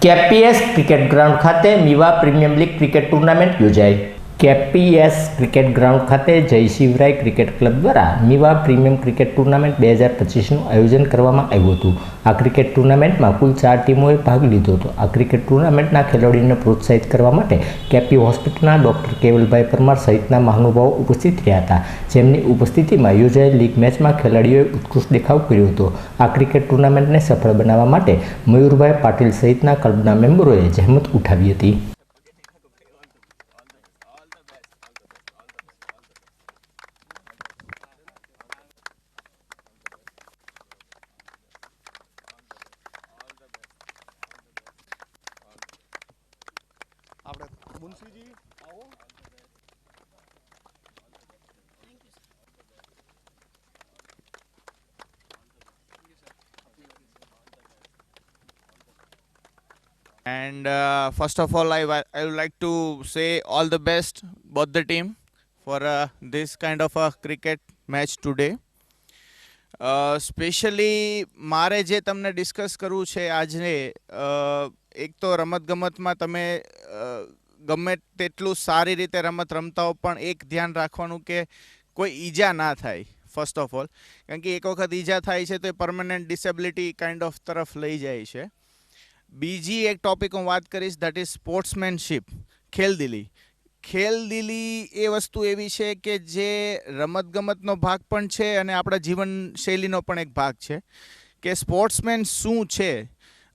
KPS cricket ground ખાતે Miva premium league cricket tournament યોજાઈ KPS cricket ground ખાતે જય શિવરાય ક્રિકેટ ક્લબ દ્વારા મીવા પ્રીમિયમ ક્રિકેટ ટુર્નામેન્ટ બે હજાર પચીસનું આયોજન કરવામાં આવ્યું હતું. આ ક્રિકેટ ટુર્નામેન્ટમાં કુલ ચાર ટીમોએ ભાગ લીધો હતો. આ ક્રિકેટ ટુર્નામેન્ટના ખેલાડીઓને પ્રોત્સાહિત કરવા માટે કેપી હોસ્પિટલના ડોક્ટર કેવલભાઈ પરમાર સહિતના મહાનુભાવો ઉપસ્થિત રહ્યા હતા. જેમની ઉપસ્થિતિમાં યોજાયેલ લીગ મેચમાં ખેલાડીઓએ ઉત્કૃષ્ટ દેખાવ કર્યો હતો. આ ક્રિકેટ ટુર્નામેન્ટને સફળ બનાવવા માટે મયુરભાઈ પાટીલ સહિતના ક્લબના મેમ્બરોએ જહેમત ઉઠાવી હતી. આપણે મુનશીજી આવો And uh, first of all, I, I would like to say all the best both the team for uh, this kind of a cricket match today. Specially મારે જે તમને ડિસ્કસ કરવું છે આજને એક તો રમતગમતમાં તમે ગમે તેટલું સારી રીતે રમત રમતા હો, પણ એક ધ્યાન રાખવાનું કે કોઈ ઈજા ના થાય ફર્સ્ટ ઓફ ઓલ કારણ કે એક વખત ઈજા થાય છે તો એ પરમનન્ટ ડિસેબિલિટી કાઇન્ડ ઓફ તરફ લઈ જાય છે. બીજી એક ટોપિક હું વાત કરીશ દેટ ઇઝ સ્પોર્ટ્સમેનશીપ ખેલદિલી ખેલદિલી એ વસ્તુ એવી છે કે જે રમતગમતનો ભાગ પણ છે અને આપણા જીવનશૈલીનો પણ એક ભાગ છે. કે સ્પોર્ટ્સમેન શું છે?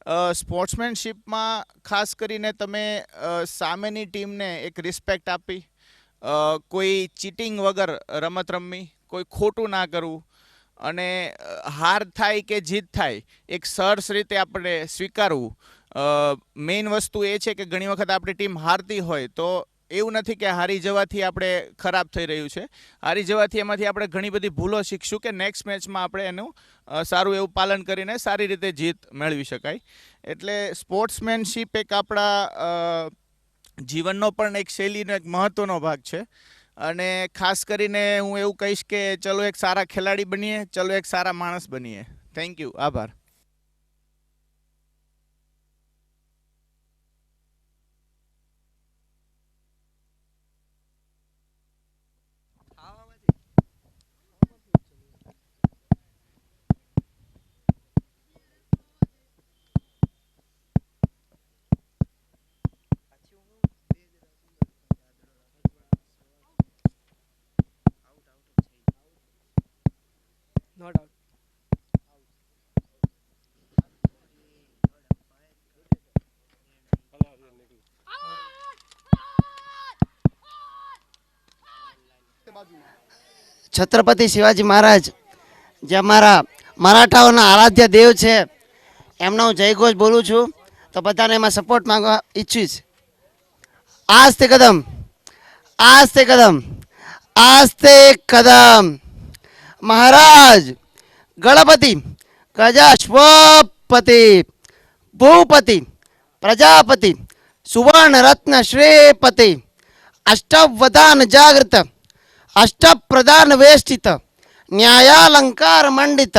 સ્પોર્ટ્સમેનશીપમાં ખાસ કરીને તમે સામેની ટીમને એક રિસ્પેક્ટ આપી. કોઈ ચીટિંગ વગર રમત રમવી, કોઈ ખોટું ના કરવું અને હાર થાય કે જીત થાય, એક સરસ રીતે આપણે સ્વીકારવું. મેઇન વસ્તુ એ છે કે ઘણી વખત આપણી ટીમ હારતી હોય તો એવું નથી કે હારી જવાથી આપણે ખરાબ થઈ રહ્યું છે. હારી જવાથી એમાંથી આપણે ઘણી બધી ભૂલો શીખશું કે નેક્સ્ટ મેચમાં આપણે એનું સારું એવું પાલન કરીને સારી રીતે જીત મેળવી શકાય. એટલે સ્પોર્ટ્સમેનશીપ એક આપણા જીવનનો પણ એક શૈલીનો એક મહત્ત્વનો ભાગ છે. અને ખાસ કરીને હું એવું કહીશ કે ચલો એક સારા ખેલાડી બનીએ, ચલો એક સારા માણસ બનીએ. થેન્ક યુ આભાર. નોટ ડાઉટ છત્રપતિ શિવાજી મહારાજ, જે અમારા મરાઠાઓના આરાધ્ય દેવ છે, એમનો હું જયઘોષ બોલું છું, તો બધાને એમાં સપોર્ટ માંગવા ઈચ્છીશ આસ્તે કદમ આસ્તે કદમ આસ્તે કદમ. મહારાજ ગણપતિ ગજાશ્વપતિ ભૂપતિ પ્રજાપતિ સુવર્ણ રત્ન શ્રેપતિ અષ્ટવદાન જાગૃત અષ્ટપ્રધાન વેષ્ટિત ન્યાયાલંકાર મંડિત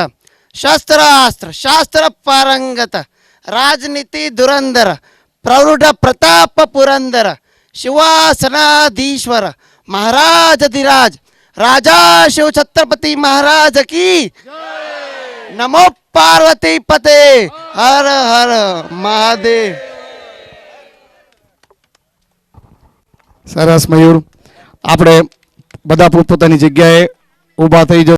શસ્ત્રાસ્ત્ર શાસ્ત્ર પારંગત રાજનીતિ ધુરંધર પ્રૌઢ પ્રતાપ પુરંદર શિવાસનાધીશ્વર મહારાજધિરાજ રાજા શિવ છત્રપતિ મહારાજ કી. નમો પાર્વતી પતે હર હર મહાદેવ. સરસ મયુર. આપણે બધા પોતપોતાની જગ્યાએ ઊભા થઈ જાઓ